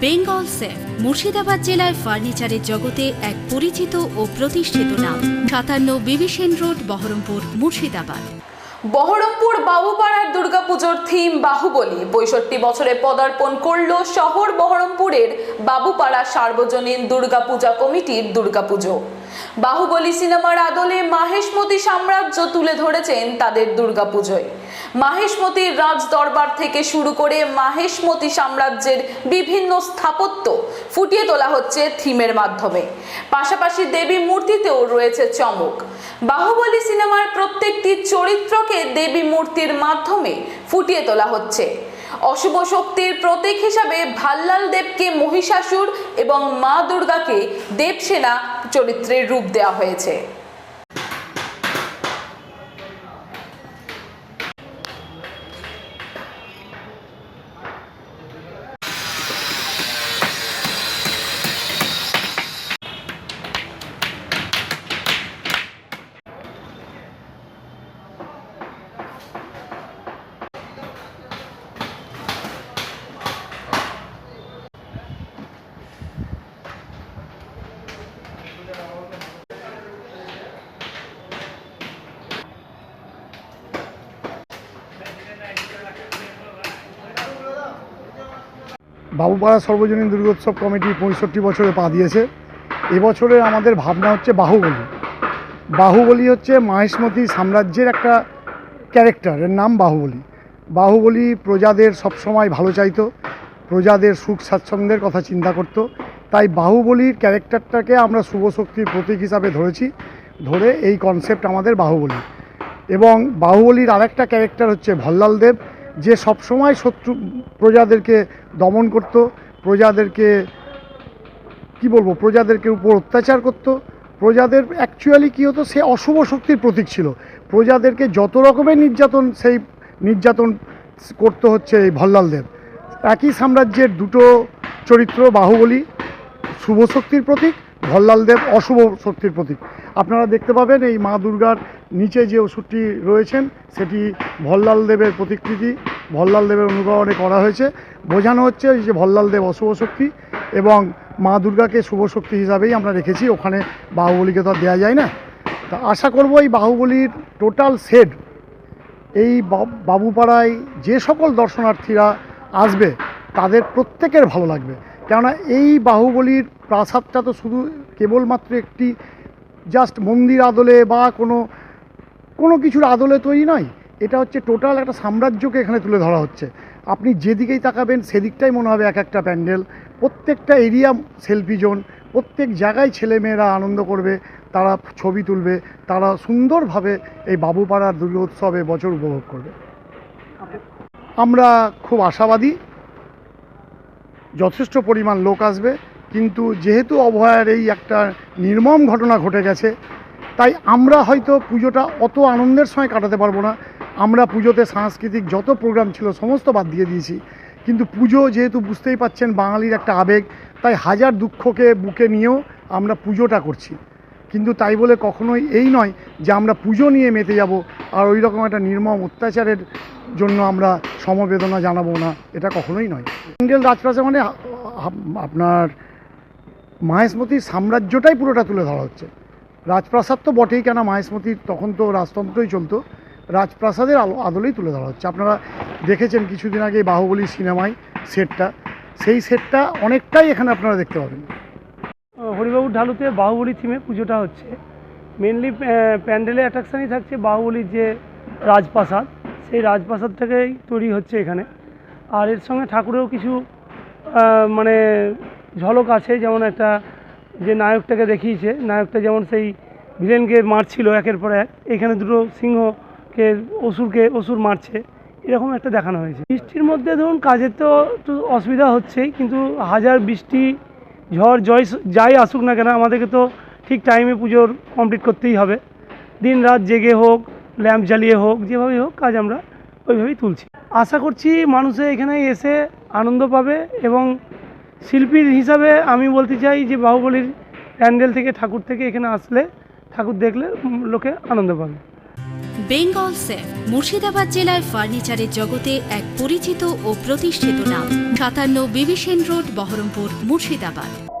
Bengal safe, Murshidabad জেলায় ফার্নিচারের জগতে এক পরিচিত ও প্রতিষ্ঠিত নাম। সাতান্ন বিবিসেন রোড, বহরমপুর, মুর্শিদাবাদ। বহরমপুর বাবুপাড়ার দুর্গাপুজোর থিম বাহুবলী। পঁয়ষট্টি বছরে পদার্পণ করল শহর বহরমপুরের বাবুপাড়া সার্বজনীন দুর্গাপূজা কমিটির দুর্গাপুজো। বাহুবলী সিনেমার আদলে মাহেশমতি সাম্রাজ্য তুলে ধরেছেন তাদের দুর্গাপুজোয়। মাহেশমতির রাজ দরবার থেকে শুরু করে মাহেশমতি সাম্রাজ্যের বিভিন্ন স্থাপত্য ফুটিয়ে তোলা হচ্ছে থিমের মাধ্যমে। পাশাপাশি দেবী মূর্তিতেও রয়েছে চমক। বাহুবলী সিনেমার প্রত্যেকটি চরিত্রকে দেবী মূর্তির মাধ্যমে ফুটিয়ে তোলা হচ্ছে। অশুভ শক্তির প্রতীক হিসাবে ভাল্লাল দেবকে মহিষাসুর এবং মা দুর্গাকে দেবসেনা চরিত্রের রূপ দেওয়া হয়েছে। বাবুপাড়া সর্বজনীন দুর্গোৎসব কমিটি পঁয়ষট্টি বছরে পা দিয়েছে। এবছরে আমাদের ভাবনা হচ্ছে বাহুবলী। বাহুবলী হচ্ছে মাহেশমতি সাম্রাজ্যের একটা ক্যারেক্টার, এর নাম বাহুবলী। বাহুবলী প্রজাদের সবসময় ভালো চাইতো, প্রজাদের সুখ স্বাচ্ছন্দ্যের কথা চিন্তা করতো। তাই বাহুবলীর ক্যারেক্টারটাকে আমরা শুভ শক্তির প্রতীক হিসাবে ধরেছি, ধরে এই কনসেপ্ট আমাদের বাহুবলী। এবং বাহুবলীর আরেকটা ক্যারেক্টার হচ্ছে ভল্লাল দেব। যে সবসময় শত্রু প্রজাদেরকে দমন করত, প্রজাদেরকে, কি বলব, প্রজাদেরকে উপর অত্যাচার করত। প্রজাদের অ্যাকচুয়ালি কী হতো, সে অশুভ শক্তির প্রতীক ছিল। প্রজাদেরকে যত রকমের নির্যাতন, সেই নির্যাতন করতে হচ্ছে এই ভল্লাল দেব একই সাম্রাজ্যের দুটো চরিত্র, বাহুবলী, শুভ শক্তির প্রতীক ভল্লাল দেব অশুভ শক্তির প্রতীক। আপনারা দেখতে পাবেন এই মা দুর্গার নিচে যে ওষুধটি রয়েছেন, সেটি ভল্লাল দেবের প্রতিকৃতি। ভল্লাল দেবের অনুকরণে করা হয়েছে। বোঝানো হচ্ছে যে ভল্লাল দেব অশুভ শক্তি এবং মা দুর্গাকে শুভ শক্তি হিসাবেই আমরা রেখেছি, ওখানে বাহুবলীকে তো দেওয়া যায় না। তা আশা করব এই বাহুবলীর টোটাল সেট, এই বাবুপাড়ায় যে সকল দর্শনার্থীরা আসবে, তাদের প্রত্যেকের ভালো লাগবে। কেননা এই বাহুবলীর প্রাসাদটা তো শুধু কেবলমাত্র একটি জাস্ট মন্দির আদলে বা কোনো কোনো কিছুর আদলে তৈরি নয়, এটা হচ্ছে টোটাল একটা সাম্রাজ্যকে এখানে তুলে ধরা হচ্ছে। আপনি যেদিকেই তাকাবেন, সেদিকটাই মনে হবে এক একটা প্যান্ডেল। প্রত্যেকটা এরিয়া সেলফি জোন, প্রত্যেক জায়গায় ছেলেমেয়েরা আনন্দ করবে, তারা ছবি তুলবে, তারা সুন্দরভাবে এই বাবুপাড়ার দুর্গোৎসবে বছর উপভোগ করবে। আমরা খুব আশাবাদী, যথেষ্ট পরিমাণ লোক আসবে। কিন্তু যেহেতু অভয়ার এই একটা নির্মম ঘটনা ঘটে গেছে, তাই আমরা হয়তো পুজোটা অত আনন্দের সময় কাটাতে পারব না। আমরা পুজোতে সাংস্কৃতিক যত প্রোগ্রাম ছিল সমস্ত বাদ দিয়ে দিয়েছি। কিন্তু পুজো যেহেতু বুঝতেই পাচ্ছেন বাঙালির একটা আবেগ, তাই হাজার দুঃখকে বুকে নিয়েও আমরা পুজোটা করছি। কিন্তু তাই বলে কখনোই এই নয় যে আমরা পুজো নিয়ে মেতে যাব আর ওই রকম একটা নির্মম অত্যাচারের জন্য আমরা সমবেদনা জানাব না, এটা কখনোই নয়। ইন্ডিয়ান রাজপ্রাসাদ মানে আপনার মাহেশমতির সাম্রাজ্যটাই পুরোটা তুলে ধরা হচ্ছে। রাজপ্রাসাদ তো বটেই কেন মাহেশমতির তখন তো রাজতন্ত্রই চলতো। রাজপ্রাসাদের আলো, আদলেই তুলে ধরা হচ্ছে। আপনারা দেখেছেন কিছুদিন আগে বাহুবলী সিনেমায় সেটটা। সেই সেটটা অনেকটাই এখানে আপনারা দেখতে পাবেন। হরিবাবুর ঢালুতে বাহুবলী থিমে পুজোটা হচ্ছে। মেনলি প্যান্ডেলে অ্যাট্রাকশানই থাকছে বাহুবলীর যে রাজপ্রাসাদ। সেই রাজপ্রাসাদ থেকেই তৈরি হচ্ছে এখানে। আর এর সঙ্গে ঠাকুরেও কিছু মানে ঝলক আছে, যেমন একটা যে নায়কটাকে দেখিয়েছে, নায়কটা যেমন সেই ভিলেনকে মারছিল একের পর এক, এখানে দুটো সিংহকে, অসুরকে, অসুর মারছে, এরকম একটা দেখানো হয়েছে। বৃষ্টির মধ্যে ধরুন কাজের তো একটু অসুবিধা হচ্ছেই, কিন্তু হাজার বৃষ্টি, ঝড়, জয় যাই আসুক না কেন, আমাদেরকে তো ঠিক টাইমে পুজোর কমপ্লিট করতেই হবে। দিন রাত জেগে হোক ল্যাম্প জ্বালিয়ে হোক যেভাবেই হোক কাজ আমরা ওইভাবেই তুলছি। আশা করছি মানুষে এখানে এসে আনন্দ পাবে এবং শিল্পীর হিসাবে আমি বলতে চাই যে বাহুবলীর প্যান্ডেল থেকে, ঠাকুর থেকে এখানে আসলে ঠাকুর দেখলে লোকে আনন্দ পাবে। বেঙ্গল সেফ, মুর্শিদাবাদ জেলায় ফার্নিচারের জগতে এক পরিচিত ও প্রতিষ্ঠিত নাম। সাতান্ন বিবিসেন রোড, বহরমপুর, মুর্শিদাবাদ।